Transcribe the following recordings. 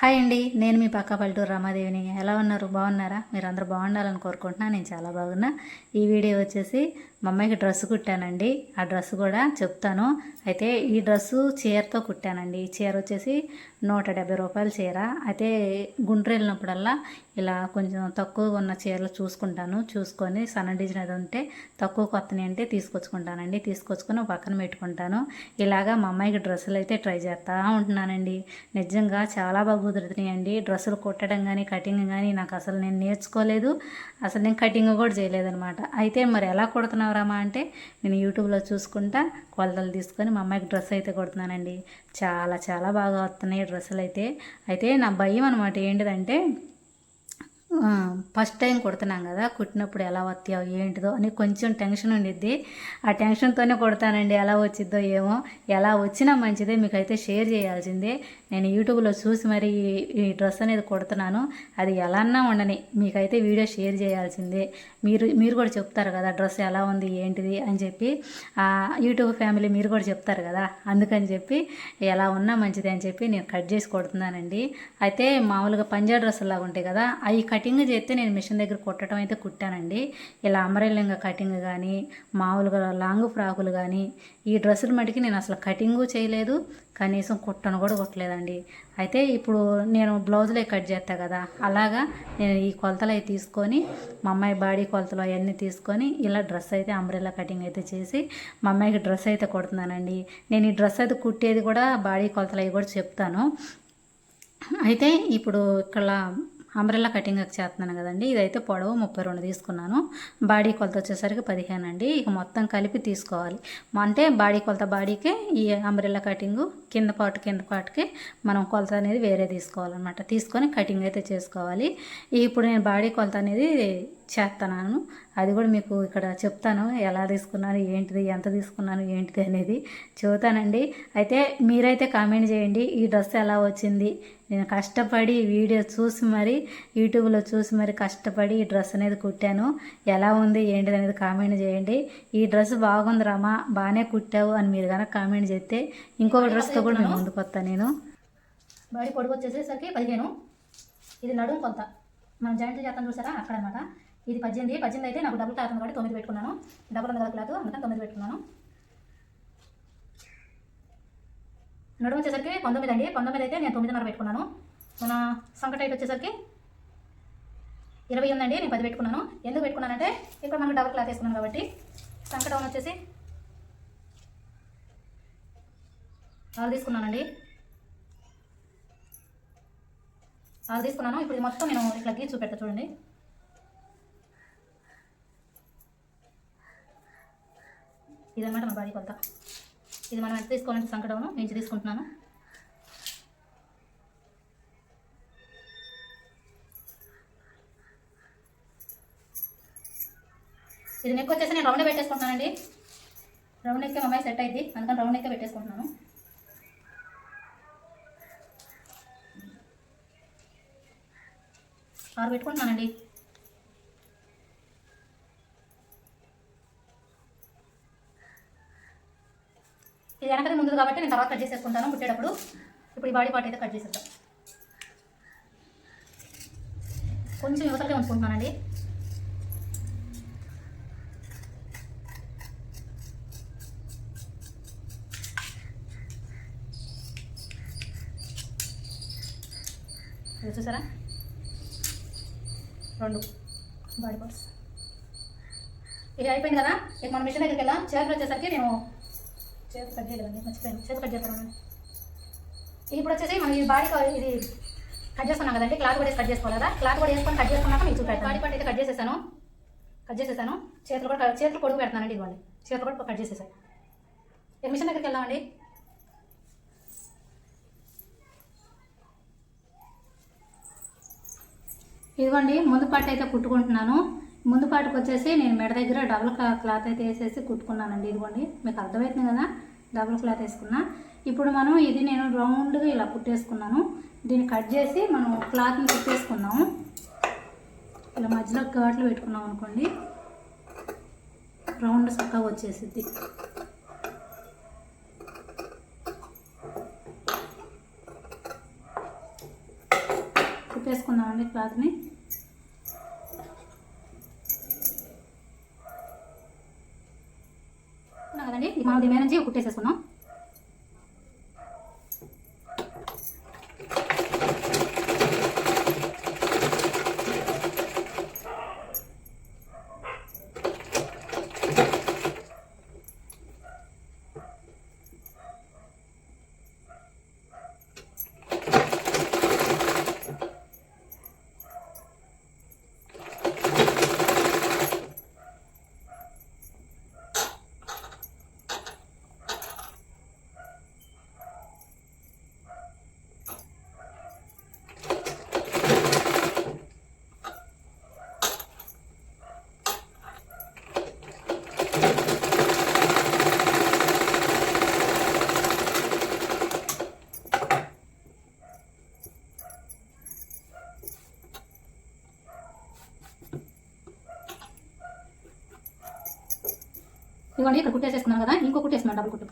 Hi అండి నేను మీ పక్క పల్లెటూరు రమాదేవిని. ఎలా ఉన్నారు? బాగున్నారా? మీరు అందరూ బాగుండాలని కోరుకుంటున్నా. నేను చాలా బాగున్నా. ఈ వీడియో వచ్చేసి మా అమ్మాయికి డ్రెస్ కుట్టానండి. ఆ డ్రెస్ కూడా చెప్తాను. అయితే ఈ డ్రెస్సు చీరతో కుట్టానండి. ఈ చీర వచ్చేసి నూట డెబ్బై రూపాయల చీర. అయితే గుండ్రు వెళ్ళినప్పుడల్లా ఇలా కొంచెం తక్కువగా ఉన్న చీరలు చూసుకుంటాను. చూసుకొని సన్న డిజైన్ అది ఉంటే తక్కువ కొత్తని అంటే తీసుకొచ్చుకుంటానండి. తీసుకొచ్చుకొని పక్కన పెట్టుకుంటాను. ఇలాగా మా అమ్మాయికి డ్రెస్సులు అయితే ట్రై చేస్తూ ఉంటున్నానండి. నిజంగా చాలా బాగా కుదురుతున్నాయండి. డ్రెస్సులు కుట్టడం కానీ కటింగ్ కానీ నాకు అసలు నేను నేర్చుకోలేదు. అసలు నేను కటింగ్ కూడా చేయలేదనమాట అయితే మరి ఎలా కుడుతున్నాను కుడుతున్నావురామా అంటే నేను యూట్యూబ్లో చూసుకుంటా కొలతలు తీసుకొని మా అమ్మాయికి డ్రెస్ అయితే కుడుతున్నానండి. చాలా చాలా బాగా వస్తున్నాయి డ్రెస్సులు అయితే. అయితే నా భయం అనమాట ఏంటిదంటే ఫస్ట్ టైం కుడుతున్నాం కదా కుట్టినప్పుడు ఎలా వస్తాయో ఏంటిదో అని కొంచెం టెన్షన్ ఉండిద్ది. ఆ టెన్షన్తోనే కుడతానండి ఎలా వచ్చిద్దో ఏమో. ఎలా వచ్చినా మంచిదే మీకు అయితే షేర్ చేయాల్సిందే. నేను యూట్యూబ్లో చూసి మరి ఈ- ఈ డ్రెస్ అనేది కుడుతున్నాను. అది ఎలాన్నా ఉండని. మీకైతే వీడియో షేర్ చేయాల్సిందే. మీరు మీరు కూడా చెప్తారు కదా డ్రెస్ ఎలా ఉంది ఏంటిది అని చెప్పి. యూట్యూబ్ ఫ్యామిలీ మీరు కూడా చెప్తారు కదా అందుకని చెప్పి ఎలా ఉన్నా మంచిది అని చెప్పి నేను కట్ చేసి కొడుతున్నానండి. అయితే మామూలుగా పంజాబ్ డ్రెస్సులు లాగా ఉంటాయి కదా అవి కటింగ్ చేస్తే నేను మిషన్ దగ్గర కుట్టడం అయితే కుట్టానండి. ఇలా అమరేలింగ కటింగ్ కానీ మామూలుగా లాంగ్ ఫ్రాకులు కానీ ఈ డ్రెస్సులు మటుకి నేను అసలు కటింగు చేయలేదు. కనీసం కుట్టను కూడా కుట్టలేదండి. అయితే ఇప్పుడు నేను బ్లౌజులే కట్ చేస్తా కదా అలాగా నేను ఈ కొలతలు అవి తీసుకొని మా అమ్మాయి బాడీ కొలతలు అవన్నీ తీసుకొని ఇలా డ్రెస్ అయితే అంబ్రెల్లా కటింగ్ అయితే చేసి మా అమ్మాయికి డ్రెస్ అయితే కొడుతున్నానండి. నేను ఈ డ్రెస్ అయితే కుట్టేది కూడా బాడీ కొలతలు అవి కూడా చెప్తాను. అయితే ఇప్పుడు ఇక్కడ అంబ్రెల్లా కటింగ్ చేస్తున్నాను కదండి. ఇదైతే పొడవు ముప్పై రెండు తీసుకున్నాను. బాడీ కొలత వచ్చేసరికి పదిహేను అండి. ఇక మొత్తం కలిపి తీసుకోవాలి. అంటే బాడీ కొలత బాడీకే ఈ అంబ్రెల్లా కటింగ్ కింద పాటు కింద పాటుకి మనం కొలత అనేది వేరే తీసుకోవాలన్నమాట. తీసుకొని కటింగ్ అయితే చేసుకోవాలి. ఇప్పుడు నేను బాడీ కొలత అనేది చేస్తున్నాను అది కూడా మీకు ఇక్కడ చెప్తాను. ఎలా తీసుకున్నాను ఏంటిది ఎంత తీసుకున్నాను ఏంటిది అనేది చెబుతానండి. అయితే మీరైతే కామెంట్ చేయండి ఈ డ్రెస్ ఎలా వచ్చింది? నేను కష్టపడి వీడియో చూసి మరి యూట్యూబ్లో చూసి మరి కష్టపడి ఈ డ్రెస్ అనేది కుట్టాను. ఎలా ఉంది ఏంటిది అనేది కామెంట్ చేయండి. ఈ డ్రెస్ బాగుంది రామా బాగానే కుట్టావు అని మీరు కనుక కామెంట్ చేస్తే ఇంకొక డ్రెస్తో కూడా నేను ముందుకు వస్తాను నేను. బాడీ పొడుగు వచ్చేసేసరికి పదిహేను. ఇది నడుము కొంత. మనం జాయింట్ చేస్తాం చూసారా? అక్కడ అనమాట ఇది పద్దెనిమిది పద్దెనిమిది అయితే నాకు డబుల్ క్లాత్ ఉంది కాబట్టి తొమ్మిది పెట్టుకున్నాను. డబుల్ ఉంది కదా క్లాత్ అందుకని తొమ్మిది పెట్టుకున్నాను. నడుము వచ్చేసరికి పంతొమ్మిది అండి. పంతొమ్మిది అయితే నేను తొమ్మిదిన్నర పెట్టుకున్నాను. మన సంక టైట్ వచ్చేసరికి ఇరవై ఉందండి నేను పది పెట్టుకున్నాను. ఎందుకు పెట్టుకున్నానంటే ఇక్కడ మనం డబుల్ క్లాత్ వేసుకున్నాను కాబట్టి. సంకటం వచ్చేసి ఆరు తీసుకున్నానండి. ఆరు తీసుకున్నాను. ఇప్పుడు మొత్తం నేను ఇట్లా గీసి చూపెడతా చూడండి. ఇదన్నమాట మన బాడీ కొలత. ఇది మనం ఎంత తీసుకోవాలంటే సంకటం నేను తీసుకుంటున్నాను. ఇది నెక్ వచ్చేసి నేను రౌండ్ పెట్టేసుకుంటున్నానండి. రౌండ్ నెక్కే మా అమ్మాయి సెట్ అయింది. అందుకని రౌండ్ నెక్కే పెట్టేసుకుంటున్నాను. ఆరు పెట్టుకుంటున్నానండి. ఇది వెనకనే ముందు కాబట్టి నేను తర్వాత కట్ చేసేసుకుంటాను పుట్టేటప్పుడు ఇప్పుడు ఈ బాడీ పార్ట్ అయితే కట్ చేసేద్దాం. కొంచెం యువతలకే ఉంచుకుంటున్నానండి. చూసారా? రెండు బాడీ పార్ట్స్. ఇది అయిపోయింది కదా? ఇక మన మిషన్ దగ్గరికి వెళ్ళాం చేతులు వచ్చేసరికి నేను చేతులు కట్ చేయలేదండి మర్చిపోయాను. చేతులు కట్ చేస్తాను ఇప్పుడు వచ్చేసి మనం ఈ బాడీ ఇది కట్ చేసుకున్నాం కదండి క్లాత్ కూడా కట్ చేసుకోవాలి? కదా క్లాత్ కూడా వేసుకొని కట్ చేసుకున్నాక మీకు చూపెడతాను. బాడీ పార్ట్ అయితే కట్ చేసేసాను. కట్ చేసేసాను. చేతులు కూడా చేతులు పొడుగు పెడతానండి ఇదిగోండి. చేతులు కూడా కట్ చేసేసాను ఇక మిషన్ దగ్గరికి వెళ్దామండి? ఇదిగోండి ముందు పాటు అయితే కుట్టుకుంటున్నాను. ముందు పాటుకు వచ్చేసి నేను మెడ దగ్గర డబుల్ క్లా- క్లాత్ అయితే వేసేసి కుట్టుకున్నానండి ఇదిగోండి. మీకు అర్థమవుతుంది కదా? డబుల్ క్లాత్ వేసుకున్నా. ఇప్పుడు మనం ఇది నేను రౌండ్గా ఇలా కుట్టేసుకున్నాను. దీన్ని కట్ చేసి మనం క్లాత్ని కుట్టేసుకున్నాము. ఇలా మధ్యలో కర్ట్లు పెట్టుకున్నాం అనుకోండి. రౌండ్ చక్కగా వచ్చేసిద్ది. కుట్టేసుకుందామండి క్లాత్ని ఉన్నాం కదండి ఇది మనం ఇదిగోండి ఇక్కడ కుట్టేసేసుకున్నాను కదా ఇంకో కుట్టేసుకున్నాను డబుల్ కుట్టు.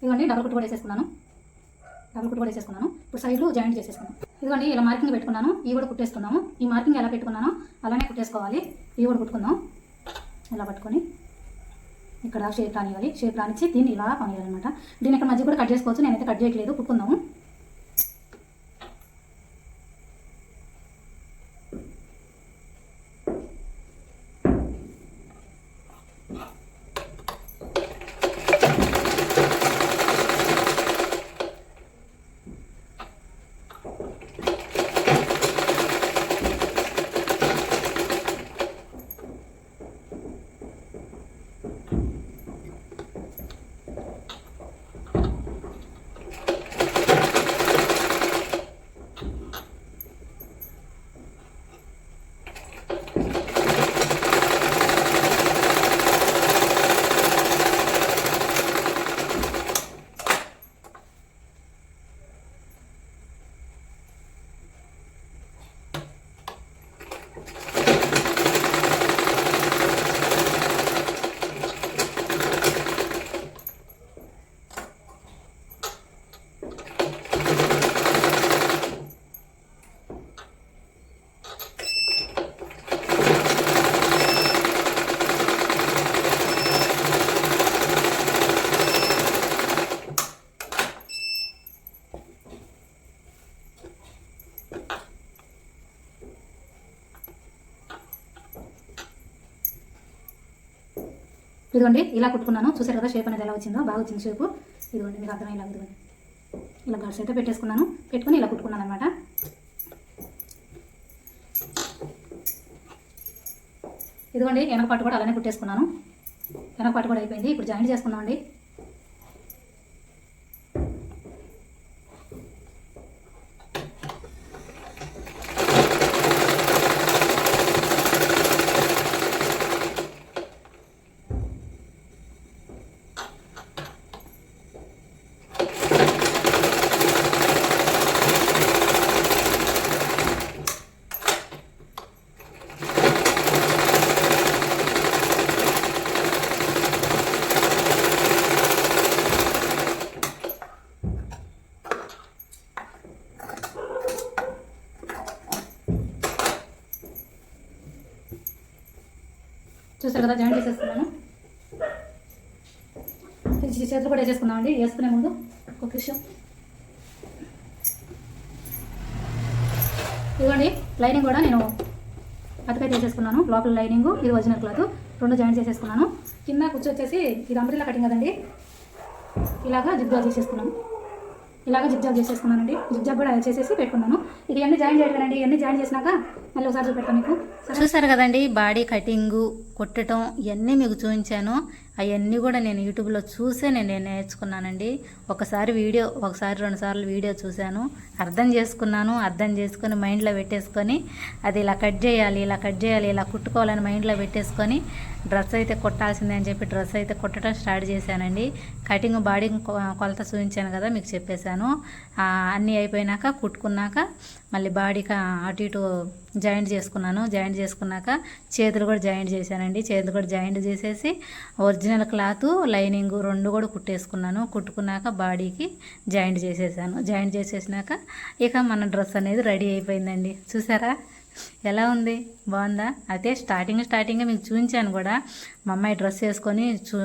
ఇదిగోండి డబుల్ కుట్టు కూడా వేసేసుకున్నాను. డబుల్ కుట్టు కూడా వేసేసుకున్నాను. ఇప్పుడు సైడ్లు జాయింట్ చేసేసుకున్నాను. ఇదిగోండి ఇలా మార్కింగ్ పెట్టుకున్నాను. ఇవి కూడా కుట్టేసుకున్నాము. ఈ మార్కింగ్ ఎలా పెట్టుకున్నానో అలానే కుట్టేసుకోవాలి. ఇవి కూడా కుట్టుకుందాం. ఇలా పట్టుకొని? ఇక్కడ షేప్ రానివ్వాలి. షేప్ రానిచ్చి దీన్ని ఇలా పనియాలన్నమాట దీన్ని ఇక్కడ మధ్య కూడా కట్ చేసుకోవచ్చు. నేనైతే కట్ చేయట్లేదు. కుట్టుకుందాము. ఇదిగోండి ఇలా కుట్టుకున్నాను. చూసారు కదా షేప్ అనేది ఎలా వచ్చిందో? బాగా వచ్చింది షేపు. ఇదిగోండి మీకు అర్థమయ్యేలా ఇదిగోండి ఇలా గడ్స్ అయితే పెట్టేసుకున్నాను. పెట్టుకుని ఇలా కుట్టుకున్నాను అనమాట ఇదిగోండి వెనకపాటు కూడా అలానే కుట్టేసుకున్నాను. వెనకపాటు కూడా అయిపోయింది. ఇప్పుడు జాయింట్ చేసుకున్నామండి చూసారు కదా జాయింట్ చేసేసుకున్నాను మంచి చేతులు కూడా వేసేసుకుందామండి వేసుకునే ముందు ఒక విషయం ఇదిగోండి లైనింగ్ కూడా నేను అటుకైతే వేసేసుకున్నాను. లోపల లైనింగ్ ఇది ఒరిజినల్ క్లాత్. రెండు జాయింట్ చేసేసుకున్నాను కింద కుర్చీ వచ్చేసి ఇది అంబ్రిలా కటింగ్ కదండి. ఇలాగా జిగ్జాగ్ చేసేసుకున్నాను. ఇలాగ జిగ్జాగ్ చేసేసుకున్నానండి. జిగ్జాగ్ కూడా చేసేసి పెట్టుకున్నాను. ఇది ఎన్ని జాయిన్ చేయగలండి ఇవన్నీ జాయిన్ చేసినాక మళ్ళీ ఒకసారి చూపెడతాను మీకు. చూసారు కదండి బాడీ కటింగు కుట్టడం ఇవన్నీ మీకు చూపించాను. అవన్నీ కూడా నేను యూట్యూబ్లో చూసే నేను నేర్చుకున్నానండి. ఒకసారి వీడియో ఒకసారి రెండు సార్లు వీడియో చూశాను. అర్థం చేసుకున్నాను. అర్థం చేసుకొని మైండ్లో పెట్టేసుకొని అది ఇలా కట్ చేయాలి ఇలా కట్ చేయాలి ఇలా కుట్టుకోవాలని మైండ్లో పెట్టేసుకొని డ్రెస్ అయితే కుట్టాల్సిందే అని చెప్పి డ్రెస్ అయితే కుట్టడం స్టార్ట్ చేశానండి. కటింగ్ బాడీ కొలత చూపించాను కదా మీకు చెప్పేశాను. అన్నీ అయిపోయినాక కుట్టుకున్నాక మళ్ళీ బాడీకి అటు ఇటు జాయింట్ చేసుకున్నాను. జాయింట్ చేసుకున్నాక చేతులు కూడా జాయింట్ చేశానండి. చేతులు కూడా జాయింట్ చేసేసి ఒరిజినల్ క్లాత్ లైనింగ్ రెండు కూడా కుట్టేసుకున్నాను. కుట్టుకున్నాక బాడీకి జాయింట్ చేసేసాను. జాయింట్ చేసేసినాక ఇక మన డ్రెస్ అనేది రెడీ అయిపోయిందండి. చూసారా? ఎలా ఉంది? బాగుందా? అయితే స్టార్టింగ్ స్టార్టింగ్ మీకు చూపించాను కూడా. మా అమ్మాయి డ్రెస్ వేసుకొని చూ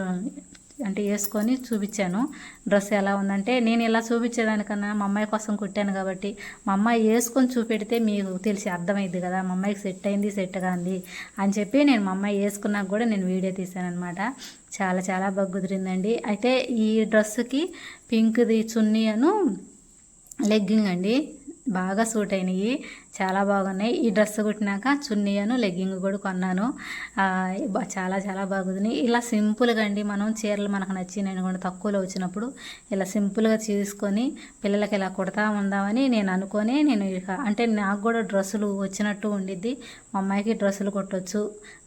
అంటే వేసుకొని చూపించాను. డ్రెస్ ఎలా ఉందంటే నేను ఇలా చూపించేదానికన్నా మా అమ్మాయి కోసం కుట్టాను కాబట్టి మా అమ్మాయి వేసుకొని చూపెడితే మీకు తెలిసి అర్థమైంది కదా మా అమ్మాయికి సెట్ అయింది సెట్ కాంది అని చెప్పి నేను మా అమ్మాయి వేసుకున్నాక కూడా నేను వీడియో తీశాను చాలా చాలా బగ్గుదిరిందండి అయితే ఈ డ్రెస్సుకి పింక్ది చున్నీ అను లెగ్గింగ్ అండి. బాగా సూట్ అయినాయి. చాలా బాగున్నాయి. ఈ డ్రెస్ కుట్టినాక చున్నీ అను లెగ్గింగ్ కూడా కొన్నాను. చాలా చాలా బాగుంది. ఇలా సింపుల్గా అండి మనం చీరలు మనకు నచ్చినాయి కూడా తక్కువలో వచ్చినప్పుడు ఇలా సింపుల్గా తీసుకొని పిల్లలకి ఇలా కుడతా ఉందామని నేను అనుకొని నేను అంటే నాకు కూడా డ్రెస్సులు వచ్చినట్టు ఉండిద్ది. మా అమ్మాయికి డ్రెస్సులు కొట్టవచ్చు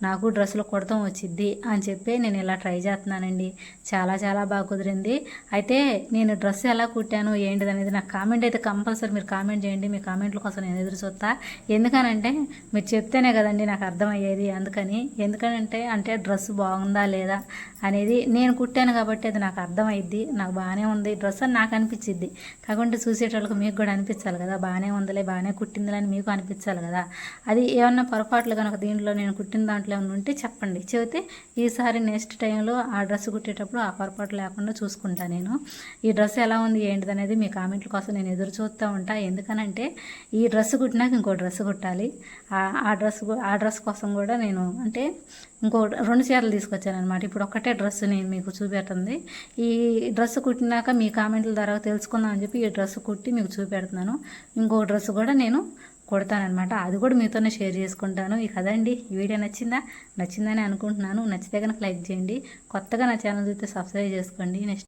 నాకు డ్రెస్సులు కుడతాం వచ్చిద్ది అని చెప్పి నేను ఇలా ట్రై చేస్తున్నానండి. చాలా చాలా బాగా కుదిరింది. అయితే నేను డ్రెస్ ఎలా కుట్టాను ఏంటిది అనేది నాకు కామెంట్ అయితే కంపల్సరీ మీరు కామెంట్ చేయండి. మీ కామెంట్ల కోసం నేను ఎదురు చూస్తా ఎందుకనంటే మీరు చెప్తేనే కదండి నాకు అర్థమయ్యేది. అందుకని ఎందుకనంటే అంటే డ్రెస్ బాగుందా లేదా అనేది నేను కుట్టాను కాబట్టి అది నాకు అర్థమైద్ది. నాకు బాగానే ఉంది. డ్రెస్ అని నాకు అనిపించిద్ది. కాకుంటే చూసేటోళ్ళకి మీకు కూడా అనిపించాలి కదా. బాగానే ఉందిలే బాగానే కుట్టిందిలే అని మీకు అనిపించాలి కదా. అది ఏమన్నా పొరపాట్లు కనుక దీంట్లో నేను కుట్టిన దాంట్లో ఏమైనా ఉంటే చెప్పండి. చెబితే ఈసారి నెక్స్ట్ టైంలో ఆ డ్రెస్ కుట్టేటప్పుడు ఆ పొరపాటు లేకుండా చూసుకుంటా నేను. ఈ డ్రెస్ ఎలా ఉంది ఏంటిది అనేది మీ కామెంట్ల కోసం నేను ఎదురు చూస్తూ ఉంటా. ఎందుకనంటే ఈ డ్రెస్ నాకు ఇంకో డ్రెస్ కుట్టాలి. ఆ- ఆ డ్రెస్ ఆ డ్రెస్ కోసం కూడా నేను అంటే ఇంకో రెండు చీరలు తీసుకొచ్చాను అనమాట ఇప్పుడు ఒక్కటే డ్రెస్ నేను మీకు చూపెడుతుంది. ఈ డ్రెస్ కుట్టినాక మీ కామెంట్ల ద్వారా తెలుసుకుందాం అని చెప్పి ఈ డ్రెస్ కుట్టి మీకు చూపెడుతున్నాను. ఇంకో డ్రెస్ కూడా నేను కొడతానమాట అది కూడా మీతోనే షేర్ చేసుకుంటాను. ఈ కదండి ఈ వీడియో నచ్చిందా? నచ్చిందని అనుకుంటున్నాను. నచ్చితే కనుక లైక్ చేయండి. కొత్తగా నా ఛానల్ చూస్తే సబ్స్క్రైబ్ చేసుకోండి. నెక్స్ట్